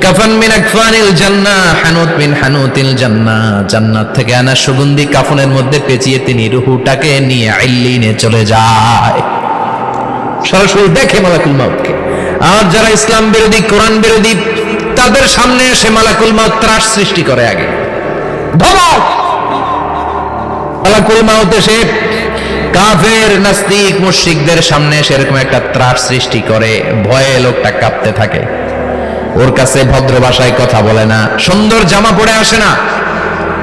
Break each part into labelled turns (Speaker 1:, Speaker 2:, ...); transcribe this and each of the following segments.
Speaker 1: কাফান মিন আকফানিল জান্নাহ, হানুত মিন হানুতিল জান্নাহ। জান্নাত থেকে আনা সুগন্ধি কাফনের মধ্যে পেঁচিয়ে তিনি রুহুটাকে নিয়ে আইলিনে চলে যায়। সরাসরি দেখে মালাকুল মাউতকে। আর যারা ইসলাম বিরোধী, কোরআন বিরোধী, তাদের সামনে এসে মালাকুল মাউত ত্রাস সৃষ্টি করে আগে। ধমক! মালাকুল মাউত এসে কাফের, নাস্তিক, মুশরিকদের সামনে এসে এরকম একটা ত্রাস সৃষ্টি করে। ভয়ে লোকটা কাঁপতে থাকে। ওর কাছে ভদ্র ভাষায় কথা বলে না। সুন্দর জামা পরে আসে না।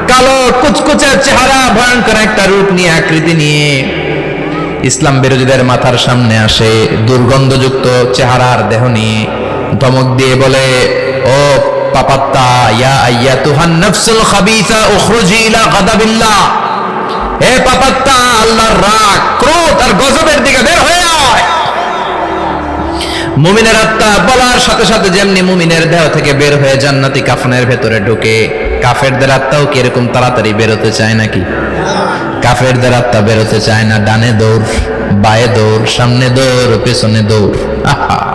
Speaker 1: কালো কুচকুচে চেহারা, ভয়ঙ্কর একটা রূপ নিয়ে আকৃতি নিয়ে ইসলাম বিরোধীদের মাথার সামনে আসে। দুর্গন্ধযুক্ত চেহারার দেহ নিয়ে ধমক দিয়ে বলে, ও পাপাত্তা, ইয়া আইয়া তুহান নফসুল খাবিসা উখরুজি ইলা গাদাবিল্লাহ। হে পাপাত্তা, আল্লাহর রাগ, ক্রোধ আর গজবের দিকে বের হয়ে আয়। মুমিনের আত্মা বলার সাথে সাথে যেমনি মুমিনের দেহ থেকে বের হয়ে জান্নাতি কাফনের ভেতরে ঢুকে, কাফেরদের আত্মাও কি এরকম তাড়াতাড়ি বেরোতে চায় নাকি? কাফেরদের আত্মা বেরোতে চায় না, ডানে দৌড়, বায়ে দৌড়, সামনে দৌড়, পেছনে দৌড়। আহা।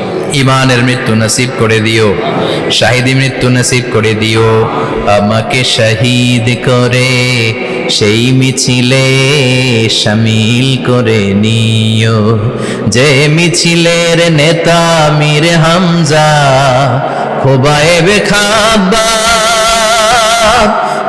Speaker 1: ইমানের মৃত্যু নসিব করে দিও। শাহিদি মৃত্যু নসিব করে দিও। আমাকে শহীদ করে, সেই মিছিলে সামিল করে নিও। যে মিছিলের নেতা মীর হামজা, খোবায়েবে খাবা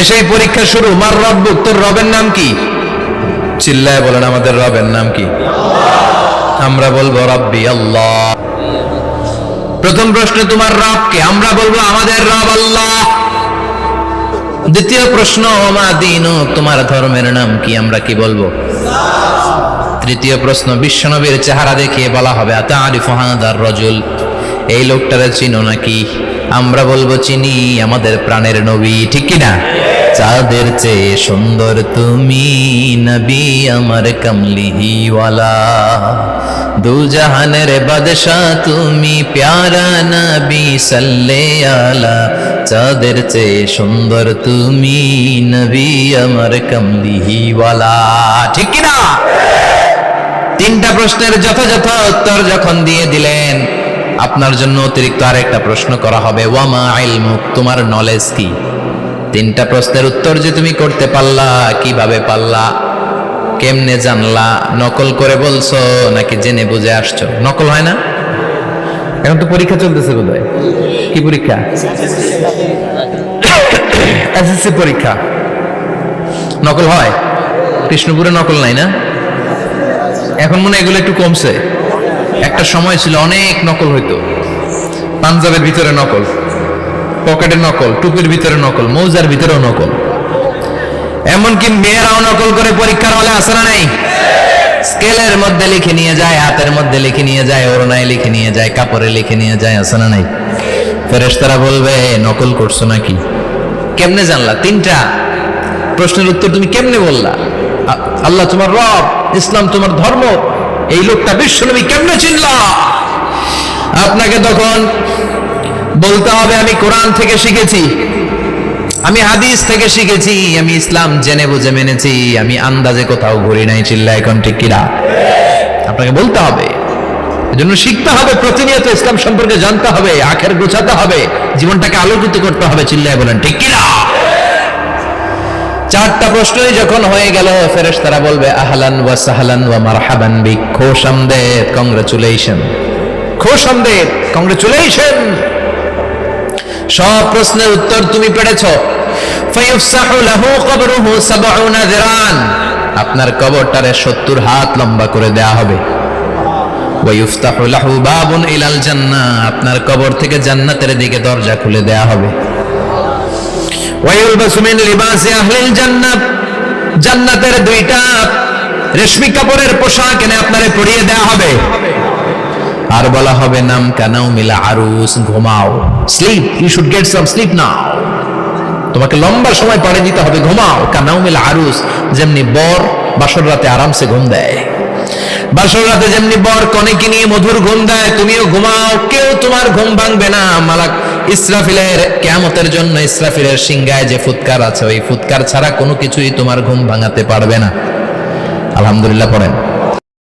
Speaker 1: এসেই পরীক্ষা শুরু। মার রব, তোর রবের নাম কি? চিল্লায় বলেন, আমাদের রবের নাম কি? আমরা বলব রব্বি আল্লাহ। প্রথম প্রশ্ন, তোমার রবকে আমরা বলব, আমাদের রব আল্লাহ। দ্বিতীয় প্রশ্ন, ওমা দিন, তোমার ধর্মের নাম কি? আমরা কি বলব? তৃতীয় প্রশ্ন, বিশ্বনবীর চেহারা দেখিয়ে বলা হবে আতা আরিফ হাদার রজুল। এই লোকটারে চিনো নাকি? আমরা বলব চিনি আমাদের প্রাণের নবী, ঠিক কি না? চাঁদের চেয়ে সুন্দর তুমি নবী আমার কমলিহিওয়ালা। দু জাহানের বাদশাহ তুমি প্যারা নবী সাল্লে আলা চাঁদের চেয়ে সুন্দর তুমি নবী আমার কমলিহিওয়ালা, ঠিক কিনা তিনটা প্রশ্নের যথাযথ উত্তর যখন দিয়ে দিলেন আপনার জন্য অতিরিক্ত আরেকটা প্রশ্ন করা হবে, ওয়ামা ইলমুক? তোমার নলেজ কি? তিনটা প্রশ্নের উত্তর যে তুমি করতে পারলা, কীভাবে পারলা, কেমনে জানলা, নকল করে বলছো নাকি জেনে বুঝে আসছো? নকল হয় না? এখন তো পরীক্ষা চলতেছে বোধ কি পরীক্ষা? এসএসসি পরীক্ষা। নকল হয়? কৃষ্ণপুরে নকল নাই না? এখন মনে এগুলো একটু কমছে। একটা সময় ছিল অনেক নকল হইতো। পাঞ্জাবের ভিতরে নকল, পকেটের নকল, টুপির ভিতরে নকল, মৌজার ভিতরেও নকল। এমনকি মেয়েরাও নকল করে পরীক্ষার হলে আসে না নাই? স্কেলের মধ্যে লিখে নিয়ে যায়, হাতের মধ্যে লিখে নিয়ে যায়, ওড়নায় লিখে নিয়ে যায়, কাপড়ে লিখে নিয়ে যায় আছে না নাই? ফেরেশতারা বলবে, নকল করছ নাকি? কেমনে জানলা? তিনটা। প্রশ্নের উত্তর তুমি কেমনে বললা? আল্লাহ তোমার রব, ইসলাম তোমার ধর্ম এই লোকটা বিশ্বনবী কেমনে চিনলা? আপনাকে তখন বলতে হবে, আমি কোরআন থেকে শিখেছি, আমি হাদিস থেকে শিখেছি, আমি ইসলাম জেনে বুঝে মেনেছি, আমি আন্দাজে কোথাও ঘুরি নাই, চিল্লা, এখন ঠিক কিনা? আপনাকে বলতে হবে, এজন্য শিখতে হবে, প্রতিনিয়ত ইসলাম সম্পর্কে জানতে হবে, আখের গোছাতে হবে, জীবনটাকে আলোকিত করতে হবে, চিল্লায় বলেন, ঠিক কিনা? চারটা প্রশ্নই যখন হয়ে গেল, ফেরেশতারা বলবে, আহলান ওয়া সাহলান ওয়া মারহাবান বিক খোশ কংগ্রাচুলেশন আমদেদ কংগ্রাচুলেশন সব প্রশ্নের উত্তর তুমি পেরেছ। ফায়ুফসাহু লাহু কবরুহু সাবউনা যিরান আপনার কবরটারে 70 হাত লম্বা করে দেয়া হবে। ওয়ায়ুফতাহু লাহু বাবুন ইলাল জান্নাহ। আপনার কবর থেকে জান্নাতের দিকে দরজা খুলে দেয়া হবে। জান্নাতের দুইটা রেশমি কাপড়ের পোশাক এনে আপনারে পরিয়ে হবে। আর বলা হবে, নাম কানাও মিলা আরুস, ঘুমাও। Sleep you should get some sleep now তোমাকে লম্বা সময় পাড়ে দিতে হবে, ঘুমাও। কানাও মিলা আরুস, যেমনি বর বাসর রাতে আরামসে ঘুম দেয়। বাসর রাতে যেমনি বর কনেকে নিয়ে মধুর ঘুম দেয়, তুমিও ঘুমাও। কেউ তোমার ঘুম ভাঙবে না, মালাক ইসরাফিলের কেয়ামতের জন্য ইসরাফিলের সিংগায় যে ফুৎকার আছে, ওই ফুৎকার ছাড়া কোনো কিছুই তোমার ঘুম ভাঙাতে পারবে না। আলহামদুলিল্লাহ, পড়েন।